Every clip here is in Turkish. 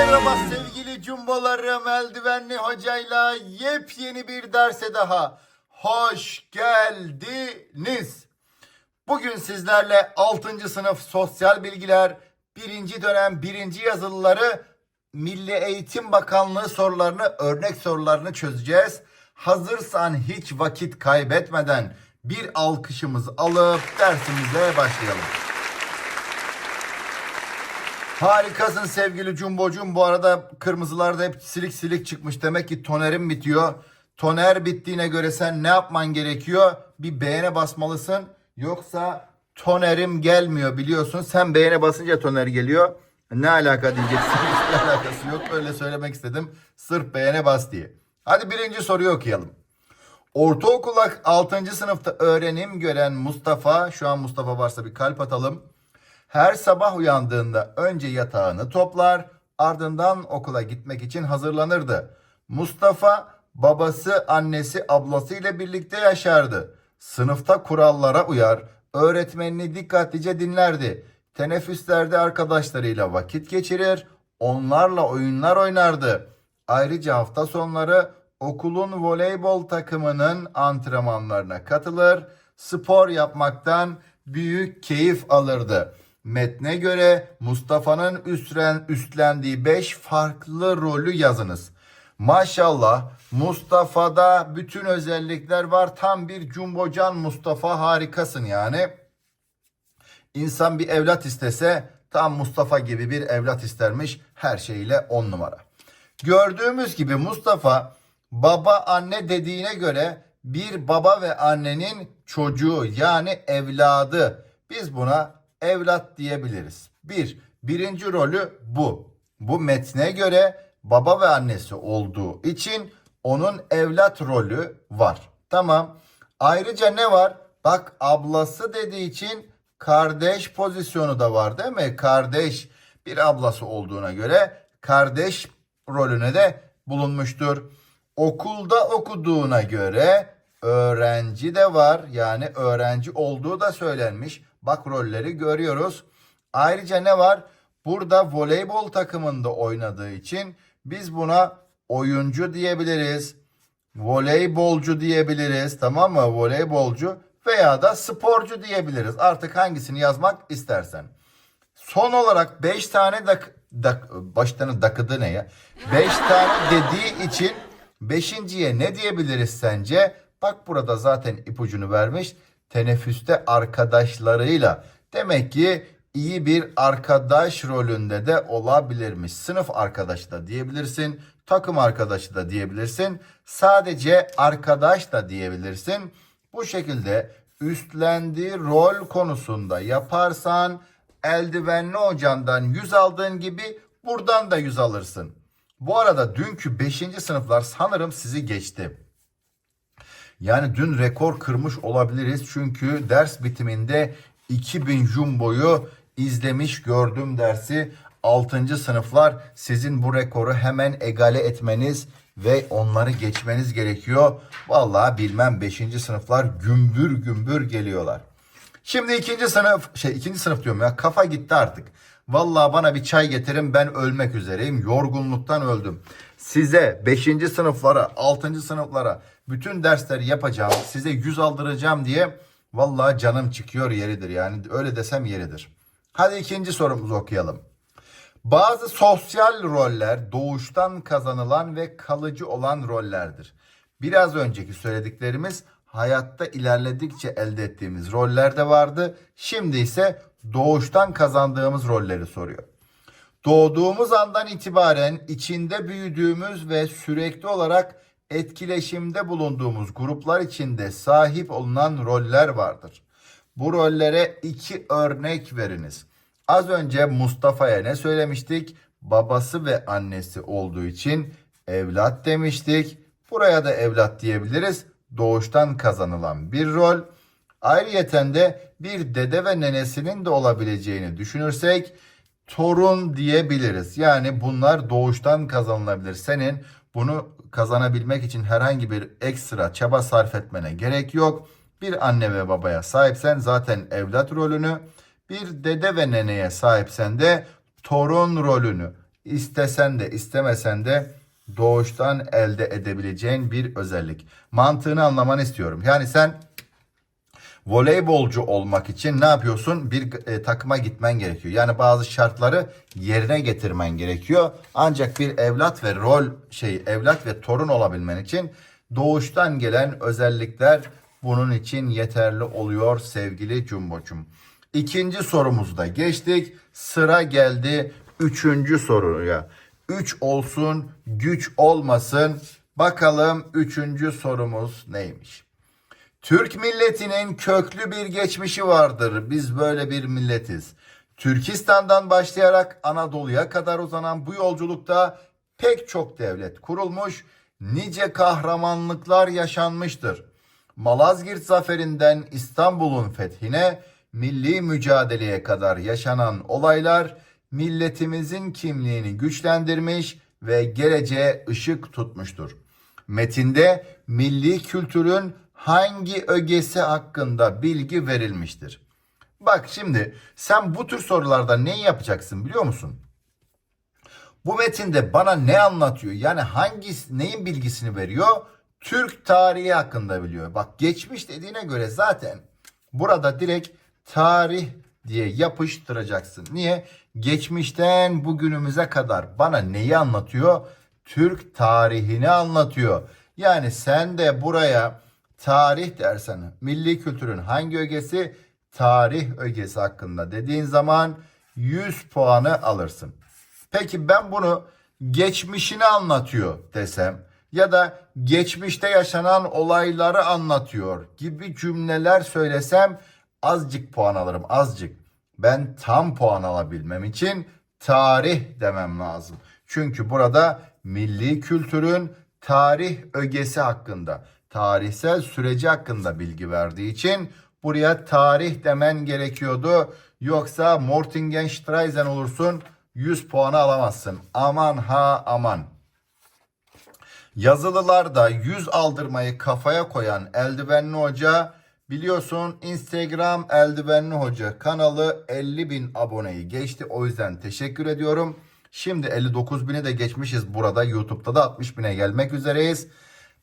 Merhaba sevgili cumbalarım eldivenli hocayla yepyeni bir derse daha hoş geldiniz. Bugün sizlerle 6. sınıf sosyal bilgiler 1. dönem 1. yazılıları Milli Eğitim Bakanlığı sorularını örnek sorularını çözeceğiz. Hazırsan hiç vakit kaybetmeden bir alkışımızı alıp dersimize başlayalım. Harikasın sevgili Cumbocum. Bu arada kırmızılar da hep silik silik çıkmış. Demek ki tonerim bitiyor. Toner bittiğine göre sen ne yapman gerekiyor? Bir beğene basmalısın. Yoksa tonerim gelmiyor biliyorsun. Sen beğene basınca toner geliyor. Ne alaka diyeceksin. Hiçbir alakası yok. Öyle söylemek istedim. Sırf beğene bas diye. Hadi birinci soruyu okuyalım. Ortaokul 6. sınıfta öğrenim gören Mustafa, şu an Mustafa varsa bir kalp atalım. Her sabah uyandığında önce yatağını toplar, ardından okula gitmek için hazırlanırdı. Mustafa babası, annesi, ablası ile birlikte yaşardı. Sınıfta kurallara uyar, öğretmenini dikkatlice dinlerdi. Teneffüslerde arkadaşlarıyla vakit geçirir, onlarla oyunlar oynardı. Ayrıca hafta sonları okulun voleybol takımının antrenmanlarına katılır, spor yapmaktan büyük keyif alırdı. Metne göre Mustafa'nın üstlen, üstlendiği 5 farklı rolü yazınız. Maşallah Mustafa'da bütün özellikler var. Tam bir cumbocan Mustafa harikasın yani. İnsan bir evlat istese tam Mustafa gibi bir evlat istermiş her şeyle on numara. Gördüğümüz gibi Mustafa baba anne dediğine göre bir baba ve annenin çocuğu yani evladı. Biz buna evlat diyebiliriz. Bir, birinci rolü bu. Bu metne göre baba ve annesi olduğu için onun evlat rolü var. Tamam. Ayrıca ne var? Bak ablası dediği için kardeş pozisyonu da var değil mi? Kardeş bir ablası olduğuna göre kardeş rolüne de bulunmuştur. Okulda okuduğuna göre öğrenci de var. Yani öğrenci olduğu da söylenmiş. Bak rolleri görüyoruz. Ayrıca ne var? Burada voleybol takımında oynadığı için biz buna oyuncu diyebiliriz. Voleybolcu diyebiliriz. Tamam mı? Voleybolcu veya da sporcu diyebiliriz. Artık hangisini yazmak istersen. Son olarak 5 tane dak, dak başlarına dakıdı ne ya? 5 tane dediği için beşinciye ne diyebiliriz sence? Bak burada zaten ipucunu vermiş. Teneffüste arkadaşlarıyla. Demek ki iyi bir arkadaş rolünde de olabilirmiş. Sınıf arkadaşı da diyebilirsin. Takım arkadaşı da diyebilirsin. Sadece arkadaş da diyebilirsin. Bu şekilde üstlendiği rol konusunda yaparsan eldivenli hocandan 100 aldığın gibi buradan da 100 alırsın. Bu arada dünkü 5. sınıflar sanırım sizi geçti. Yani dün rekor kırmış olabiliriz. Çünkü ders bitiminde 2000 jumboyu izlemiş gördüm dersi. 6. sınıflar sizin bu rekoru hemen egale etmeniz ve onları geçmeniz gerekiyor. Vallahi bilmem 5. sınıflar gümbür gümbür geliyorlar. Şimdi ikinci sınıf şey ikinci sınıf diyorum ya kafa gitti artık. Vallahi bana bir çay getirin ben ölmek üzereyim. Yorgunluktan öldüm. Size 5. sınıflara 6. sınıflara bütün dersleri yapacağım. Size 100 aldıracağım diye vallahi canım çıkıyor yeridir. Yani öyle desem yeridir. Hadi ikinci sorumuzu okuyalım. Bazı sosyal roller doğuştan kazanılan ve kalıcı olan rollerdir. Biraz önceki söylediklerimiz hayatta ilerledikçe elde ettiğimiz roller de vardı. Şimdi ise doğuştan kazandığımız rolleri soruyor. Doğduğumuz andan itibaren içinde büyüdüğümüz ve sürekli olarak etkileşimde bulunduğumuz gruplar içinde sahip olunan roller vardır. Bu rollere iki örnek veriniz. Az önce Mustafa'ya ne söylemiştik? Babası ve annesi olduğu için evlat demiştik. Buraya da evlat diyebiliriz. Doğuştan kazanılan bir rol. Ayrıyeten de bir dede ve nenesinin de olabileceğini düşünürsek torun diyebiliriz. Yani bunlar doğuştan kazanılabilir. Senin bunu kazanabilmek için herhangi bir ekstra çaba sarf etmene gerek yok. Bir anne ve babaya sahipsen zaten evlat rolünü, bir dede ve neneye sahipsen de torun rolünü istesen de istemesen de doğuştan elde edebileceğin bir özellik. Mantığını anlamanı istiyorum. Yani sen voleybolcu olmak için ne yapıyorsun? Bir e, takıma gitmen gerekiyor. Yani bazı şartları yerine getirmen gerekiyor. Ancak bir evlat ve rol şey evlat ve torun olabilmen için doğuştan gelen özellikler bunun için yeterli oluyor sevgili Cumbo'cum. İkinci sorumuzda geçtik. Sıra geldi üçüncü soruya. Üç olsun, güç olmasın. Bakalım üçüncü sorumuz neymiş? Türk milletinin köklü bir geçmişi vardır. Biz böyle bir milletiz. Türkistan'dan başlayarak Anadolu'ya kadar uzanan bu yolculukta pek çok devlet kurulmuş, nice kahramanlıklar yaşanmıştır. Malazgirt zaferinden İstanbul'un fethine, milli mücadeleye kadar yaşanan olaylar milletimizin kimliğini güçlendirmiş ve geleceğe ışık tutmuştur. Metinde milli kültürün hangi ögesi hakkında bilgi verilmiştir? Bak şimdi sen bu tür sorularda neyi yapacaksın biliyor musun? Bu metinde bana ne anlatıyor? Yani hangi neyin bilgisini veriyor? Türk tarihi hakkında biliyor. Bak geçmiş dediğine göre zaten burada direkt tarih diye yapıştıracaksın. Niye? Geçmişten bugünümüze kadar bana neyi anlatıyor? Türk tarihini anlatıyor. Yani sen de buraya tarih dersen milli kültürün hangi ögesi? Tarih ögesi hakkında dediğin zaman 100 puanı alırsın. Peki ben bunu geçmişini anlatıyor desem ya da geçmişte yaşanan olayları anlatıyor gibi cümleler söylesem azıcık puan alırım azıcık. Ben tam puan alabilmem için tarih demem lazım. Çünkü burada milli kültürün tarih ögesi hakkında, tarihsel süreci hakkında bilgi verdiği için buraya tarih demen gerekiyordu. Yoksa Mortingenstreisen olursun 100 puanı alamazsın. Aman ha aman. Yazılılarda yüz aldırmayı kafaya koyan eldivenli hoca biliyorsun Instagram eldivenli hoca kanalı 50 bin aboneyi geçti. O yüzden teşekkür ediyorum. Şimdi 59 bini de geçmişiz burada. YouTube'da da 60 bine gelmek üzereyiz.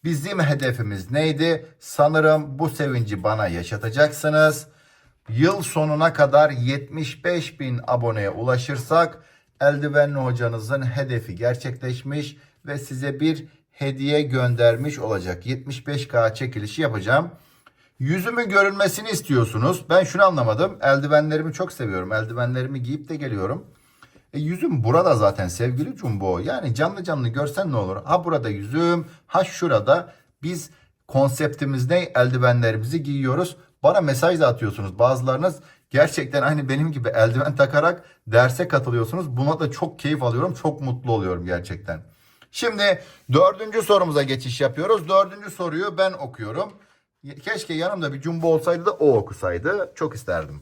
Bizim hedefimiz neydi? Sanırım bu sevinci bana yaşatacaksınız. Yıl sonuna kadar 75 bin aboneye ulaşırsak eldivenli hocanızın hedefi gerçekleşmiş ve size bir hediye göndermiş olacak. 75K çekilişi yapacağım. Yüzümü görünmesini istiyorsunuz. Ben şunu anlamadım. Eldivenlerimi çok seviyorum. Eldivenlerimi giyip de geliyorum. E yüzüm burada zaten sevgili Jumbo. Yani canlı canlı görsen ne olur? Ha burada yüzüm, ha şurada. Biz konseptimizde eldivenlerimizi giyiyoruz. Bana mesaj da atıyorsunuz. Bazılarınız gerçekten aynı benim gibi eldiven takarak derse katılıyorsunuz. Buna da çok keyif alıyorum. Çok mutlu oluyorum gerçekten. Şimdi dördüncü sorumuza geçiş yapıyoruz. Dördüncü soruyu ben okuyorum. Keşke yanımda bir Jumbo olsaydı da o okusaydı. Çok isterdim.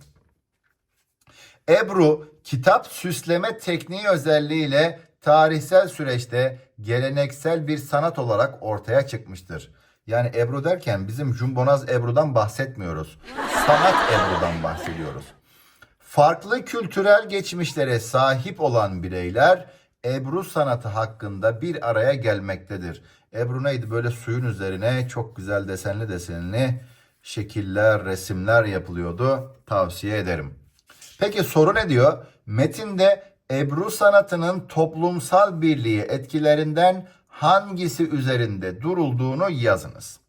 Ebru kitap süsleme tekniği özelliğiyle tarihsel süreçte geleneksel bir sanat olarak ortaya çıkmıştır. Yani Ebru derken bizim Jumbonaz Ebru'dan bahsetmiyoruz. Sanat Ebru'dan bahsediyoruz. Farklı kültürel geçmişlere sahip olan bireyler Ebru sanatı hakkında bir araya gelmektedir. Ebru neydi? Böyle suyun üzerine çok güzel desenli desenli şekiller, resimler yapılıyordu. Tavsiye ederim. Peki soru ne diyor? Metinde Ebru sanatının toplumsal birliği etkilerinden hangisi üzerinde durulduğunu yazınız.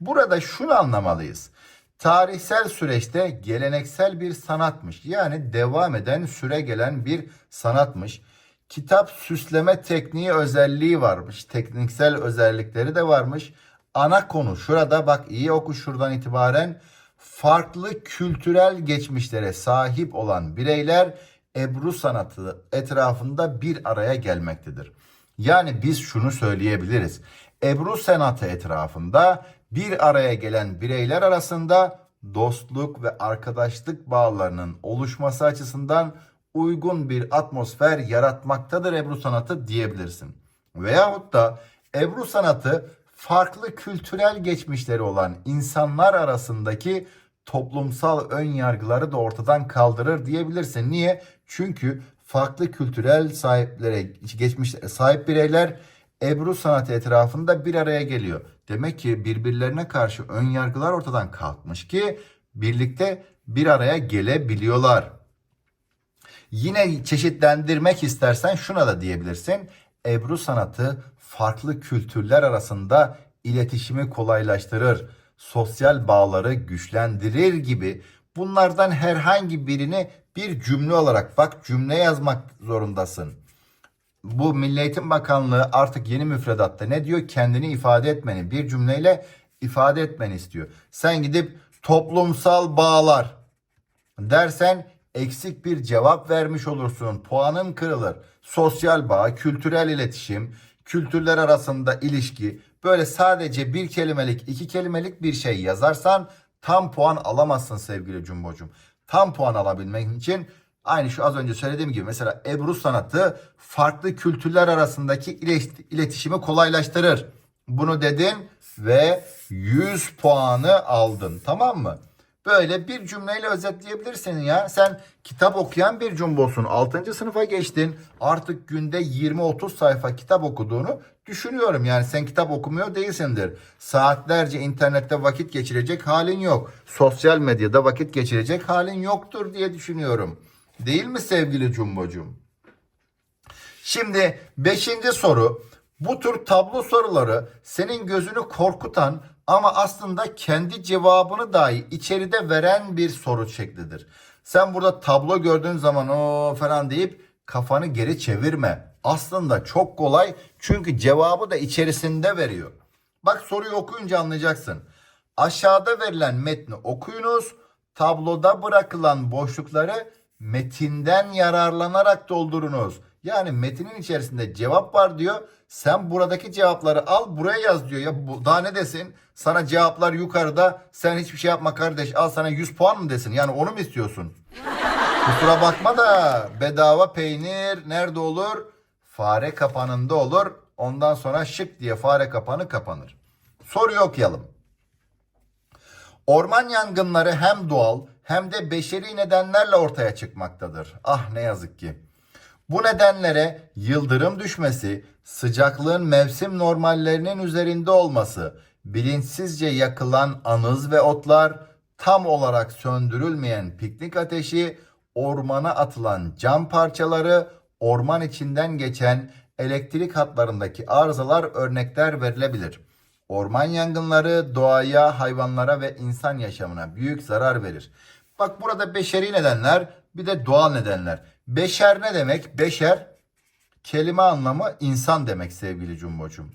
Burada şunu anlamalıyız. Tarihsel süreçte geleneksel bir sanatmış. Yani devam eden süre gelen bir sanatmış. Kitap süsleme tekniği özelliği varmış. Tekniksel özellikleri de varmış. Ana konu şurada bak iyi oku şuradan itibaren farklı kültürel geçmişlere sahip olan bireyler Ebru sanatı etrafında bir araya gelmektedir. Yani biz şunu söyleyebiliriz. Ebru sanatı etrafında bir araya gelen bireyler arasında dostluk ve arkadaşlık bağlarının oluşması açısından uygun bir atmosfer yaratmaktadır Ebru sanatı diyebilirsin. Veyahut da Ebru sanatı farklı kültürel geçmişleri olan insanlar arasındaki toplumsal ön yargıları da ortadan kaldırır diyebilirsin. Niye? Çünkü farklı kültürel sahiplere, geçmiş sahip bireyler Ebru sanatı etrafında bir araya geliyor. Demek ki birbirlerine karşı ön yargılar ortadan kalkmış ki birlikte bir araya gelebiliyorlar. Yine çeşitlendirmek istersen şuna da diyebilirsin. Ebru sanatı farklı kültürler arasında iletişimi kolaylaştırır, sosyal bağları güçlendirir gibi bunlardan herhangi birini bir cümle olarak bak cümle yazmak zorundasın. Bu Milli Eğitim Bakanlığı artık yeni müfredatta ne diyor? Kendini ifade etmeni bir cümleyle ifade etmeni istiyor. Sen gidip toplumsal bağlar dersen eksik bir cevap vermiş olursun. Puanın kırılır. Sosyal bağ, kültürel iletişim, kültürler arasında ilişki böyle sadece bir kelimelik, iki kelimelik bir şey yazarsan tam puan alamazsın sevgili Cumbocum. Tam puan alabilmek için aynı şu az önce söylediğim gibi mesela Ebru sanatı farklı kültürler arasındaki ilet- iletişimi kolaylaştırır. Bunu dedin ve 100 puanı aldın tamam mı? Böyle bir cümleyle özetleyebilirsin ya. Sen kitap okuyan bir cumbosun. 6. sınıfa geçtin. Artık günde 20-30 sayfa kitap okuduğunu düşünüyorum. Yani sen kitap okumuyor değilsindir. Saatlerce internette vakit geçirecek halin yok. Sosyal medyada vakit geçirecek halin yoktur diye düşünüyorum. Değil mi sevgili cumbocum? Şimdi beşinci soru. Bu tür tablo soruları senin gözünü korkutan ama aslında kendi cevabını dahi içeride veren bir soru şeklidir. Sen burada tablo gördüğün zaman o falan deyip kafanı geri çevirme. Aslında çok kolay çünkü cevabı da içerisinde veriyor. Bak soruyu okuyunca anlayacaksın. Aşağıda verilen metni okuyunuz. Tabloda bırakılan boşlukları metinden yararlanarak doldurunuz. Yani metinin içerisinde cevap var diyor. Sen buradaki cevapları al buraya yaz diyor. Ya bu, daha ne desin? Sana cevaplar yukarıda. Sen hiçbir şey yapma kardeş. Al sana 100 puan mı desin? Yani onu mu istiyorsun? Kusura bakma da bedava peynir nerede olur? Fare kapanında olur. Ondan sonra şık diye fare kapanı kapanır. Soruyu okuyalım. Orman yangınları hem doğal hem de beşeri nedenlerle ortaya çıkmaktadır. Ah ne yazık ki. Bu nedenlere yıldırım düşmesi, sıcaklığın mevsim normallerinin üzerinde olması, bilinçsizce yakılan anız ve otlar, tam olarak söndürülmeyen piknik ateşi, ormana atılan cam parçaları, orman içinden geçen elektrik hatlarındaki arızalar örnekler verilebilir. Orman yangınları doğaya, hayvanlara ve insan yaşamına büyük zarar verir. Bak burada beşeri nedenler bir de doğal nedenler. Beşer ne demek? Beşer kelime anlamı insan demek sevgili Cumbocuğum.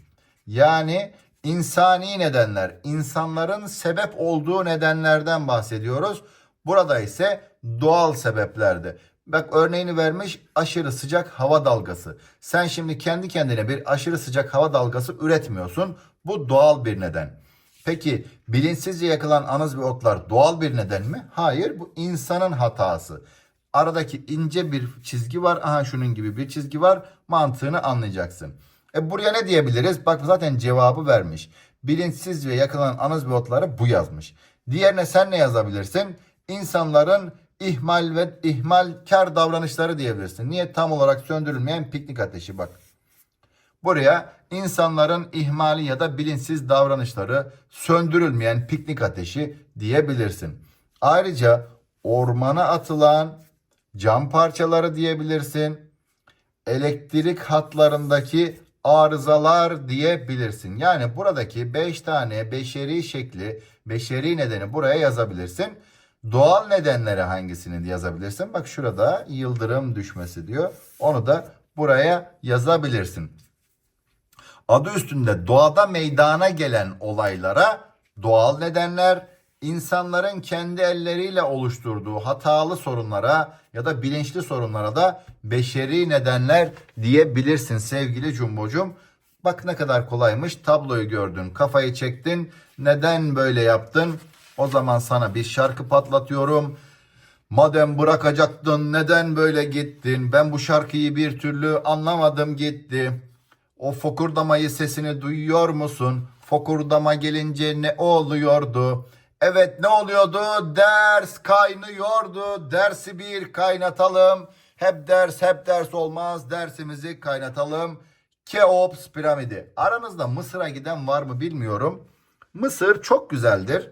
Yani insani nedenler, insanların sebep olduğu nedenlerden bahsediyoruz. Burada ise doğal sebeplerde. Bak örneğini vermiş aşırı sıcak hava dalgası. Sen şimdi kendi kendine bir aşırı sıcak hava dalgası üretmiyorsun. Bu doğal bir neden. Peki bilinçsizce yakılan anız ve otlar doğal bir neden mi? Hayır bu insanın hatası. Aradaki ince bir çizgi var. Aha şunun gibi bir çizgi var. Mantığını anlayacaksın. E buraya ne diyebiliriz? Bak zaten cevabı vermiş. Anız ve otları bu yazmış. Diğerine sen ne yazabilirsin? İnsanların ihmal ve ihmalkar davranışları diyebilirsin. Niye tam olarak söndürülmeyen piknik ateşi bak. Buraya insanların ihmali ya da bilinçsiz davranışları söndürülmeyen piknik ateşi diyebilirsin. Ayrıca ormana atılan cam parçaları diyebilirsin. Elektrik hatlarındaki arızalar diyebilirsin. Yani buradaki 5 tane beşeri şekli, beşeri nedeni buraya yazabilirsin. Doğal nedenleri hangisini yazabilirsin? Bak şurada yıldırım düşmesi diyor. Onu da buraya yazabilirsin. Adı üstünde doğada meydana gelen olaylara doğal nedenler, insanların kendi elleriyle oluşturduğu hatalı sorunlara ya da bilinçli sorunlara da beşeri nedenler diyebilirsin sevgili Cumbocum. Bak ne kadar kolaymış. Tabloyu gördün, kafayı çektin. Neden böyle yaptın? O zaman sana bir şarkı patlatıyorum. Madem bırakacaktın neden böyle gittin? Ben bu şarkıyı bir türlü anlamadım gitti. O fokurdamayı sesini duyuyor musun? Fokurdama gelince ne oluyordu? Evet ne oluyordu? Ders kaynıyordu. Dersi bir kaynatalım. Hep ders hep ders olmaz. Dersimizi kaynatalım. Keops piramidi. Aranızda Mısır'a giden var mı bilmiyorum. Mısır çok güzeldir.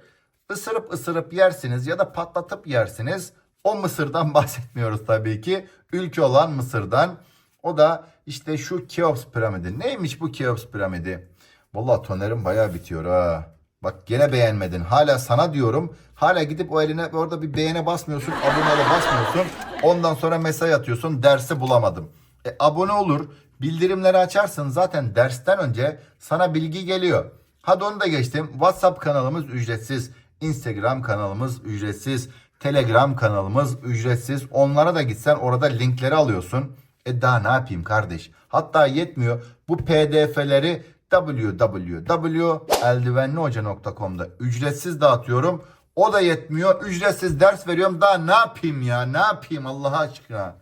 Isırıp ısırıp yersiniz ya da patlatıp yersiniz. O Mısır'dan bahsetmiyoruz tabii ki. Ülke olan Mısır'dan. O da işte şu Keops piramidi. Neymiş bu Keops piramidi? Vallahi tonerim bayağı bitiyor ha. Bak gene beğenmedin. Hala sana diyorum. Hala gidip o eline orada bir beğene basmıyorsun. Abone ol basmıyorsun. Ondan sonra mesaj atıyorsun. Dersi bulamadım. E, abone olur. Bildirimleri açarsın. Zaten dersten önce sana bilgi geliyor. Hadi onu da geçtim. WhatsApp kanalımız ücretsiz. Instagram kanalımız ücretsiz. Telegram kanalımız ücretsiz. Onlara da gitsen orada linkleri alıyorsun. E daha ne yapayım kardeş? Hatta yetmiyor. Bu pdf'leri www.eldivenlihoca.com'da ücretsiz dağıtıyorum. O da yetmiyor. Ücretsiz ders veriyorum. Daha ne yapayım ya? Ne yapayım Allah aşkına?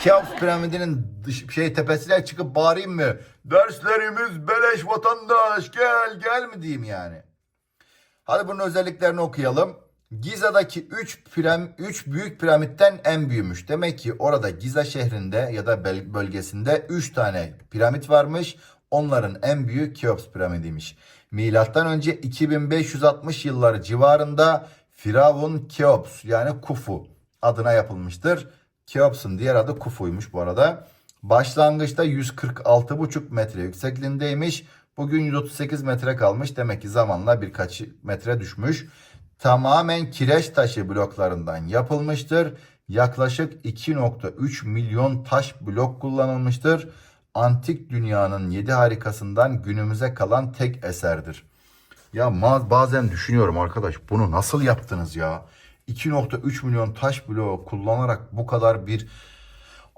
Keops piramidinin dış, şey tepesine çıkıp bağırayım mı? Derslerimiz beleş vatandaş gel gel mi diyeyim yani? Hadi bunun özelliklerini okuyalım. Giza'daki 3 piram 3 büyük piramitten en büyümüş. Demek ki orada Giza şehrinde ya da bölgesinde 3 tane piramit varmış. Onların en büyük Keops piramidiymiş. Milattan önce 2560 yılları civarında Firavun Keops yani Kufu adına yapılmıştır. Keops'un diğer adı Kufu'ymuş bu arada. Başlangıçta 146,5 metre yüksekliğindeymiş. Bugün 138 metre kalmış. Demek ki zamanla birkaç metre düşmüş. Tamamen kireç taşı bloklarından yapılmıştır. Yaklaşık 2.3 milyon taş blok kullanılmıştır. Antik dünyanın 7 harikasından günümüze kalan tek eserdir. Ya bazen düşünüyorum arkadaş bunu nasıl yaptınız ya? 2.3 milyon taş bloğu kullanarak bu kadar bir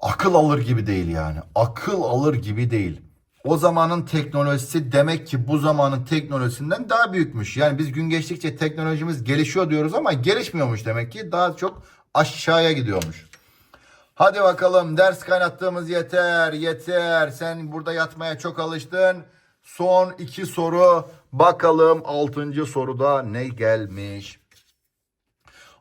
akıl alır gibi değil yani. Akıl alır gibi değil. O zamanın teknolojisi demek ki bu zamanın teknolojisinden daha büyükmüş. Yani biz gün geçtikçe teknolojimiz gelişiyor diyoruz ama gelişmiyormuş demek ki. Daha çok aşağıya gidiyormuş. Hadi bakalım ders kaynattığımız yeter yeter. Sen burada yatmaya çok alıştın. Son iki soru. Bakalım altıncı soruda ne gelmiş?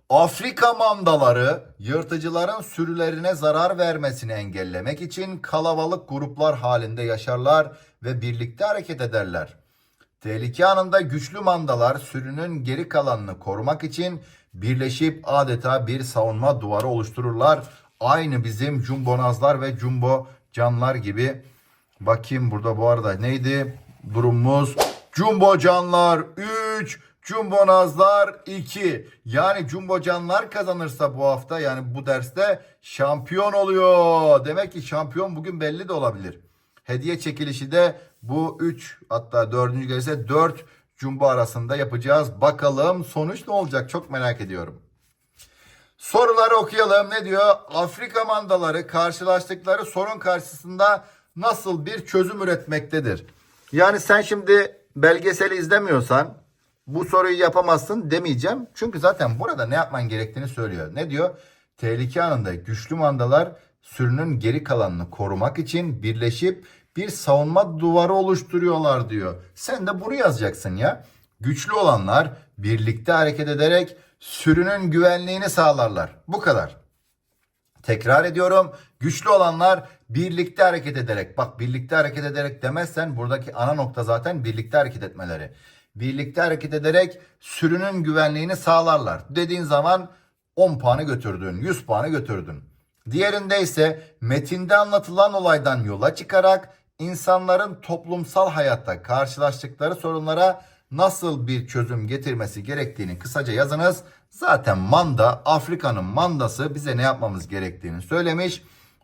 Afrika mandaları yırtıcıların sürülerine zarar vermesini engellemek için kalabalık gruplar halinde yaşarlar ve birlikte hareket ederler. Tehlike anında güçlü mandalar sürünün geri kalanını korumak için birleşip adeta bir savunma duvarı oluştururlar. Aynı bizim cumbonazlar ve jumbo canlar gibi. Bakayım burada bu arada neydi durumumuz? Jumbo canlar 3, Jumbo Nazlar 2. Yani Jumbo Canlar kazanırsa bu hafta yani bu derste şampiyon oluyor. Demek ki şampiyon bugün belli de olabilir. Hediye çekilişi de bu 3 hatta 4. gelirse 4 Jumbo arasında yapacağız. Bakalım sonuç ne olacak çok merak ediyorum. Soruları okuyalım. Ne diyor? Afrika mandaları karşılaştıkları sorun karşısında nasıl bir çözüm üretmektedir? Yani sen şimdi belgeseli izlemiyorsan bu soruyu yapamazsın demeyeceğim. Çünkü zaten burada ne yapman gerektiğini söylüyor. Ne diyor? Tehlike anında güçlü mandalar sürünün geri kalanını korumak için birleşip bir savunma duvarı oluşturuyorlar diyor. Sen de bunu yazacaksın ya. Güçlü olanlar birlikte hareket ederek sürünün güvenliğini sağlarlar. Bu kadar. Tekrar ediyorum. Güçlü olanlar birlikte hareket ederek. Bak birlikte hareket ederek demezsen buradaki ana nokta zaten birlikte hareket etmeleri. Birlikte hareket ederek sürünün güvenliğini sağlarlar. Dediğin zaman 10 puanı götürdün, 100 puanı götürdün. Diğerinde ise metinde anlatılan olaydan yola çıkarak insanların toplumsal hayatta karşılaştıkları sorunlara nasıl bir çözüm getirmesi gerektiğini kısaca yazınız. Zaten manda Afrika'nın mandası bize ne yapmamız gerektiğini söylemiş.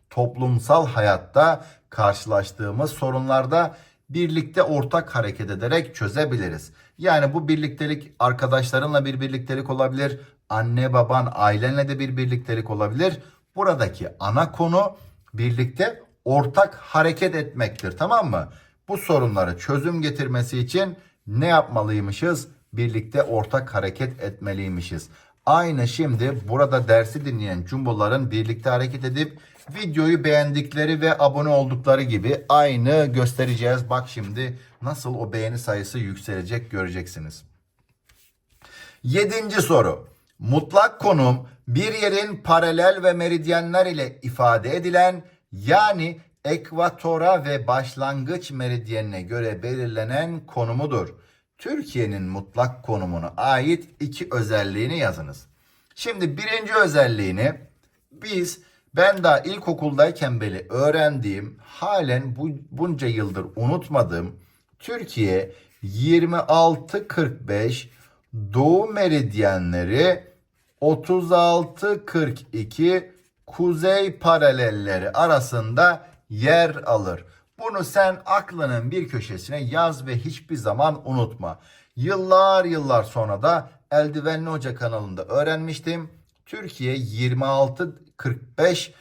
Toplumsal hayatta karşılaştığımız sorunlarda birlikte ortak hareket ederek çözebiliriz. Yani bu birliktelik arkadaşlarınla bir birliktelik olabilir. Anne baban ailenle de bir birliktelik olabilir. Buradaki ana konu birlikte ortak hareket etmektir tamam mı? Bu sorunları çözüm getirmesi için ne yapmalıymışız? Birlikte ortak hareket etmeliymişiz. Aynı şimdi burada dersi dinleyen cumboların birlikte hareket edip videoyu beğendikleri ve abone oldukları gibi aynı göstereceğiz. Bak şimdi nasıl o beğeni sayısı yükselecek göreceksiniz. Yedinci soru. Mutlak konum bir yerin paralel ve meridyenler ile ifade edilen yani ekvatora ve başlangıç meridyenine göre belirlenen konumudur. Türkiye'nin mutlak konumuna ait iki özelliğini yazınız. Şimdi birinci özelliğini biz ben daha ilkokuldayken beri öğrendiğim halen bu, bunca yıldır unutmadığım Türkiye 26-45 doğu meridyenleri 36-42 kuzey paralelleri arasında yer alır. Bunu sen aklının bir köşesine yaz ve hiçbir zaman unutma. Yıllar yıllar sonra da Eldivenli Hoca kanalında öğrenmiştim. Türkiye 26-45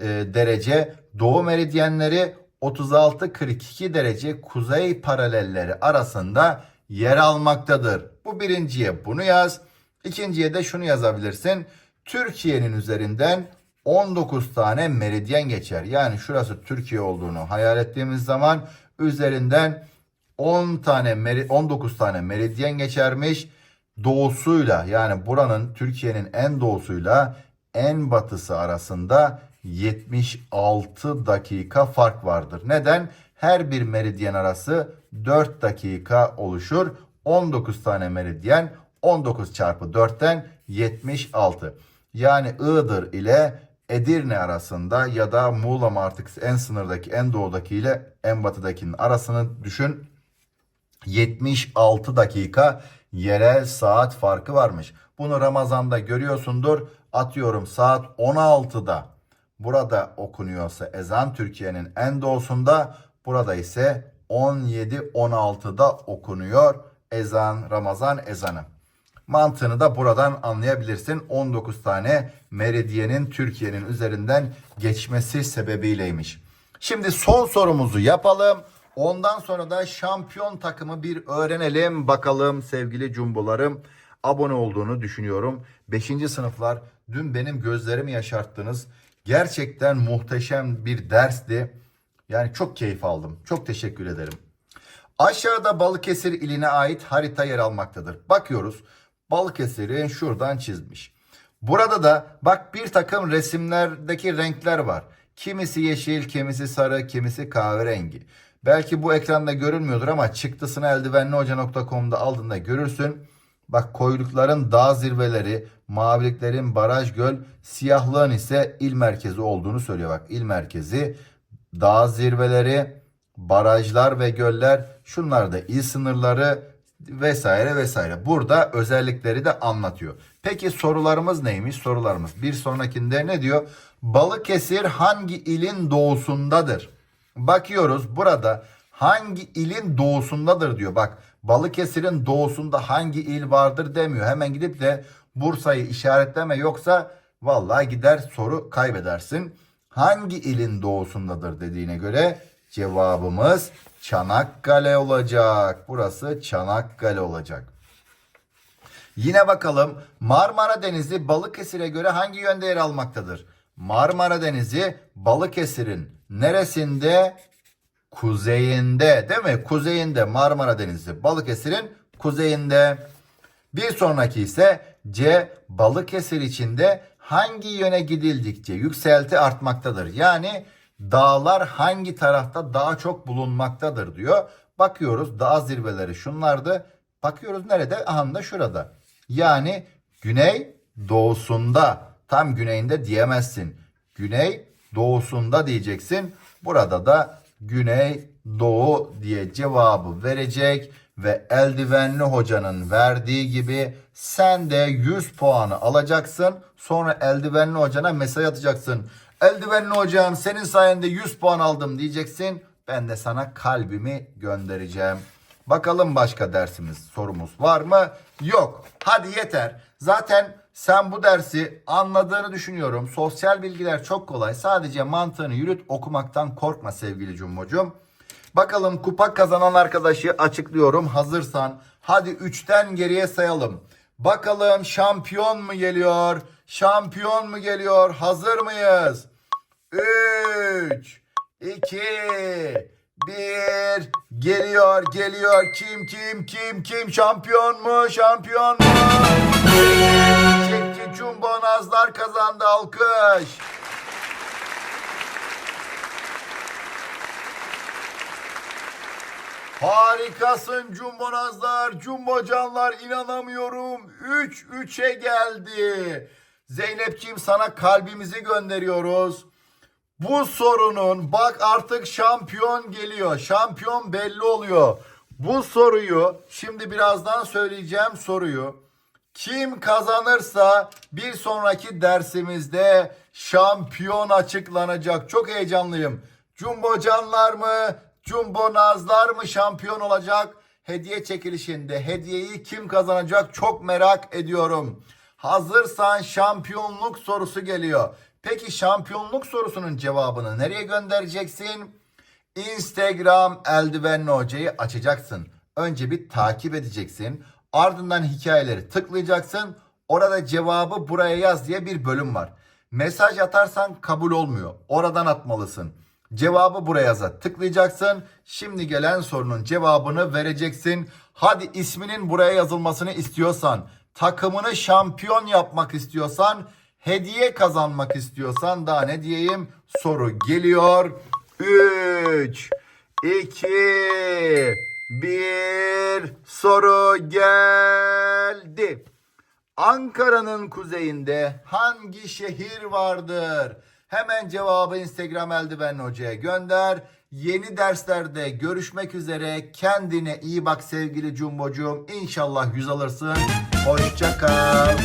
e, derece doğu meridyenleri 36-42 derece kuzey paralelleri arasında yer almaktadır. Bu birinciye bunu yaz. İkinciye de şunu yazabilirsin. Türkiye'nin üzerinden 19 tane meridyen geçer. Yani şurası Türkiye olduğunu hayal ettiğimiz zaman üzerinden 10 tane meri- 19 tane meridyen geçermiş. Doğusuyla yani buranın Türkiye'nin en doğusuyla en batısı arasında 76 dakika fark vardır. Neden? Her bir meridyen arası 4 dakika oluşur. 19 tane meridyen 19 çarpı 4'ten 76. Yani Iğdır ile Edirne arasında ya da Muğla mı artık en sınırdaki en doğudaki ile en batıdakinin arasını düşün. 76 dakika yerel saat farkı varmış. Bunu Ramazan'da görüyorsundur. Atıyorum saat 16'da burada okunuyorsa ezan Türkiye'nin en doğusunda burada ise 17-16'da okunuyor ezan Ramazan ezanı. Mantığını da buradan anlayabilirsin. 19 tane meridyenin Türkiye'nin üzerinden geçmesi sebebiyleymiş. Şimdi son sorumuzu yapalım. Ondan sonra da şampiyon takımı bir öğrenelim bakalım sevgili cumbolarım. Abone olduğunu düşünüyorum. 5. sınıflar dün benim gözlerimi yaşarttınız. Gerçekten muhteşem bir dersti. Yani çok keyif aldım. Çok teşekkür ederim. Aşağıda Balıkesir iline ait harita yer almaktadır. Bakıyoruz. Balıkesir'i şuradan çizmiş. Burada da bak bir takım resimlerdeki renkler var. Kimisi yeşil, kimisi sarı, kimisi kahverengi. Belki bu ekranda görünmüyordur ama çıktısını eldivenlihoca.com'da aldığında görürsün. Bak koyulukların dağ zirveleri, maviliklerin baraj göl, siyahlığın ise il merkezi olduğunu söylüyor. Bak il merkezi, dağ zirveleri, barajlar ve göller, şunlar da il sınırları vesaire vesaire. Burada özellikleri de anlatıyor. Peki sorularımız neymiş? Sorularımız bir sonrakinde ne diyor? Balıkesir hangi ilin doğusundadır? Bakıyoruz burada hangi ilin doğusundadır diyor. Bak Balıkesir'in doğusunda hangi il vardır demiyor. Hemen gidip de Bursa'yı işaretleme yoksa vallahi gider soru kaybedersin. Hangi ilin doğusundadır dediğine göre cevabımız Çanakkale olacak. Burası Çanakkale olacak. Yine bakalım Marmara Denizi Balıkesir'e göre hangi yönde yer almaktadır? Marmara Denizi Balıkesir'in neresinde? Kuzeyinde değil mi? Kuzeyinde Marmara Denizi Balıkesir'in kuzeyinde. Bir sonraki ise C Balıkesir içinde hangi yöne gidildikçe yükselti artmaktadır. Yani dağlar hangi tarafta daha çok bulunmaktadır diyor. Bakıyoruz dağ zirveleri şunlardı. Bakıyoruz nerede? Aha da şurada. Yani güney doğusunda tam güneyinde diyemezsin. Güney doğusunda diyeceksin. Burada da güney doğu diye cevabı verecek ve eldivenli hocanın verdiği gibi sen de 100 puanı alacaksın. Sonra eldivenli hocana mesaj atacaksın. Eldivenli hocam senin sayende 100 puan aldım diyeceksin. Ben de sana kalbimi göndereceğim. Bakalım başka dersimiz, sorumuz var mı? Yok. Hadi yeter. Zaten sen bu dersi anladığını düşünüyorum. Sosyal bilgiler çok kolay. Sadece mantığını yürüt, okumaktan korkma sevgili Cummocum. Bakalım kupa kazanan arkadaşı açıklıyorum. Hazırsan hadi 3'ten geriye sayalım. Bakalım şampiyon mu geliyor? Şampiyon mu geliyor? Hazır mıyız? 3 2 1 geliyor geliyor kim kim kim kim şampiyon mu şampiyon mu Çiçekçi Jumbo Nazlar kazandı alkış. Harikasın Jumbo Nazlar, Jumbo Canlar inanamıyorum. 3-3'e geldi. Zeynepciğim sana kalbimizi gönderiyoruz. Bu sorunun bak artık şampiyon geliyor. Şampiyon belli oluyor. Bu soruyu şimdi birazdan söyleyeceğim soruyu. Kim kazanırsa bir sonraki dersimizde şampiyon açıklanacak. Çok heyecanlıyım. Jumbo Canlar mı, Jumbo Nazlar mı şampiyon olacak? Hediye çekilişinde hediyeyi kim kazanacak çok merak ediyorum. Hazırsan şampiyonluk sorusu geliyor. Peki şampiyonluk sorusunun cevabını nereye göndereceksin? Instagram eldivenli hocayı açacaksın. Önce bir takip edeceksin. Ardından hikayeleri tıklayacaksın. Orada cevabı buraya yaz diye bir bölüm var. Mesaj atarsan kabul olmuyor. Oradan atmalısın. Cevabı buraya yaza tıklayacaksın. Şimdi gelen sorunun cevabını vereceksin. Hadi isminin buraya yazılmasını istiyorsan, takımını şampiyon yapmak istiyorsan, hediye kazanmak istiyorsan daha ne diyeyim? Soru geliyor. 3 2 1 soru geldi. Ankara'nın kuzeyinde hangi şehir vardır? Hemen cevabı Instagram eldivenli hocaya gönder. Yeni derslerde görüşmek üzere. Kendine iyi bak sevgili Cumbocuğum. İnşallah yüz alırsın. Hoşça kal.